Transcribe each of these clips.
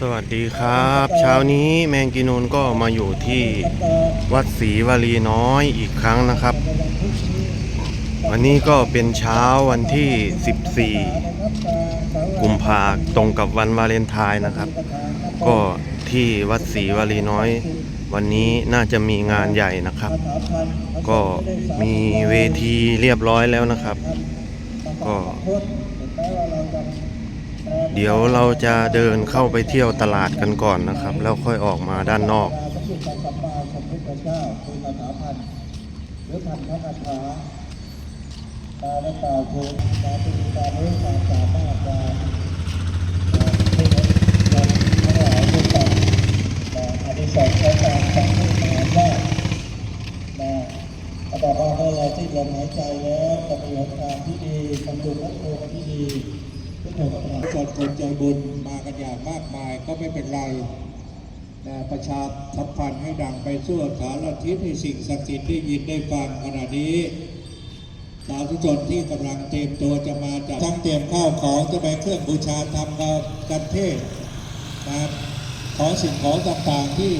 สวัสดีครับ เช้านี้แมงกีนูนก็มาอยู่ที่วัดศรีวลีน้อยอีกครั้งนะครับ วันนี้ก็เป็นเช้าวันที่ 14 กุมภาตรงกับวันวาเลนไทน์นะครับ ก็ที่วัดศรีวลีน้อย วันนี้น่าจะมีงานใหญ่นะครับ ก็มีเวทีเรียบร้อยแล้วนะครับ ก็ เดี๋ยวเราจะเดินเข้าไปเที่ยวตลาดกันก่อนนะครับ แล้วค่อยออกมาด้านนอกตาแตาคือเป็นตาเนื้อตาสามารถจะให้เราทั้งหลายด้วยกันอันนี้สองใช้การฟังให้มหาญาตินะอาตมาให้เราที่ลมหายใจแล้วจะมีโอกาสที่ดีทำบุญและโอที่ดี จดคนใจบุญมากันอย่างมากมายก็ไม่เป็นไรนะประชาสัมพันให้ดังไปทั่วสารทิศให้สิ่งศักดิ์สิทธิ์ได้ยินได้ฟังขณะนี้สาธุชนที่กำลังเตรียมตัวจะมาจากทั้งเตรียมข้าวของจะไปเครื่องบูชาทำกับกันเทศนะของสิ่งของต่างๆที่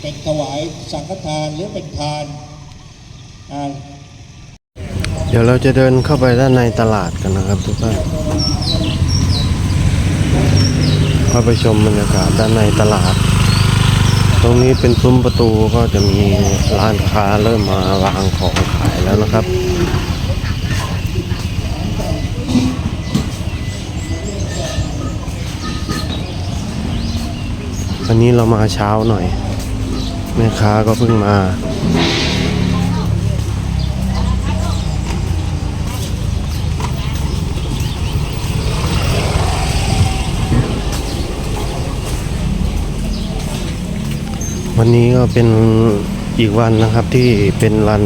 เป็นถวายสังฆทานหรือเป็นทานเดี๋ยวเราจะเดินเข้าไปด้านในตลาดกันนะครับทุกท่าน เข้าไปชมบรรยากาศด้านในตลาด ตรงนี้เป็นซุ้มประตูก็จะมีร้านค้าเริ่มมาวางของขายแล้วนะครับวันนี้เรามาเช้าหน่อยแม่ค้าก็เพิ่งมา วันนี้ก็เป็นอีกวันนะครับที่เป็นรัน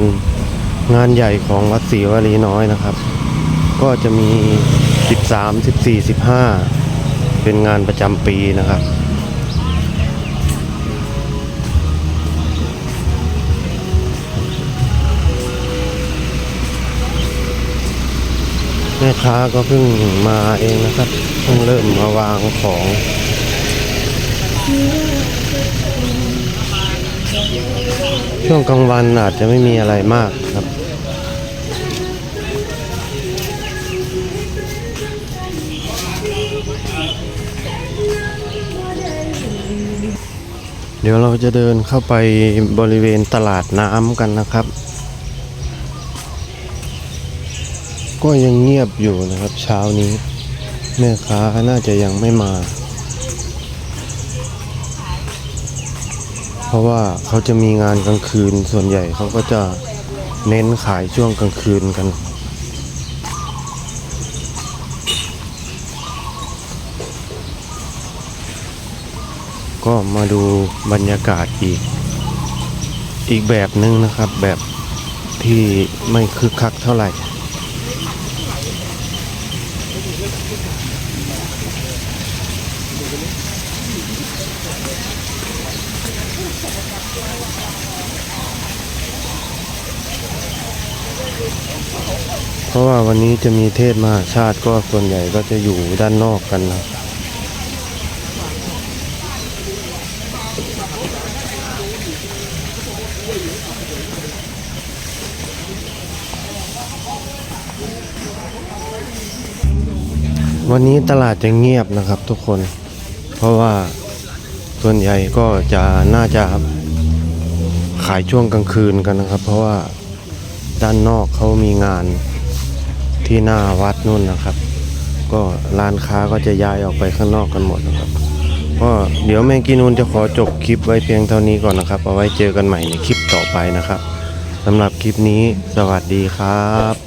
งานใหญ่ของวัดศรีวลีน้อยนะครับ ก็จะมี 13 14 15 เป็นงานประจำปีนะครับแม่ค้าก็เพิ่งมาเองนะครับเพิ่งเริ่มมาวางของ ช่วงกลางวันอาจจะไม่มีอะไรมากครับ เดี๋ยวเราจะเดินเข้าไปบริเวณตลาดน้ำกันนะครับ ก็ยังเงียบอยู่นะครับเช้านี้ แม่ค้าน่าจะยังไม่มา เพราะว่าเขาจะมีงานกลางคืนส่วนใหญ่เขาก็จะเน้นขายช่วงกลางคืนกัน ก็มาดูบรรยากาศอีก อีกแบบหนึ่งนะครับแบบที่ไม่คึกคักเท่าไหร่ ราะว่าวันนี้จะมีเทศมหาชาติก็ส่วนใหญ่ก็จะอยู่ด้านนอกกันนะวันนี้ตลาดจะเงียบนะครับทุกคน เพราะว่าส่วนใหญ่ก็จะน่าจะขายช่วงกลางคืนกันนะครับ เพราะว่าด้านนอกเขามีงาน ที่หน้าวัดนู่นนะครับ ก็ร้านค้าก็จะย้ายออกไปข้างนอกกันหมดนะครับก็เดี๋ยวแมงกีนูนจะขอจบคลิปไว้เพียงเท่านี้ก่อนนะครับ เอาไว้เจอกันใหม่ในคลิปต่อไปนะครับสำหรับคลิปนี้สวัสดีครับ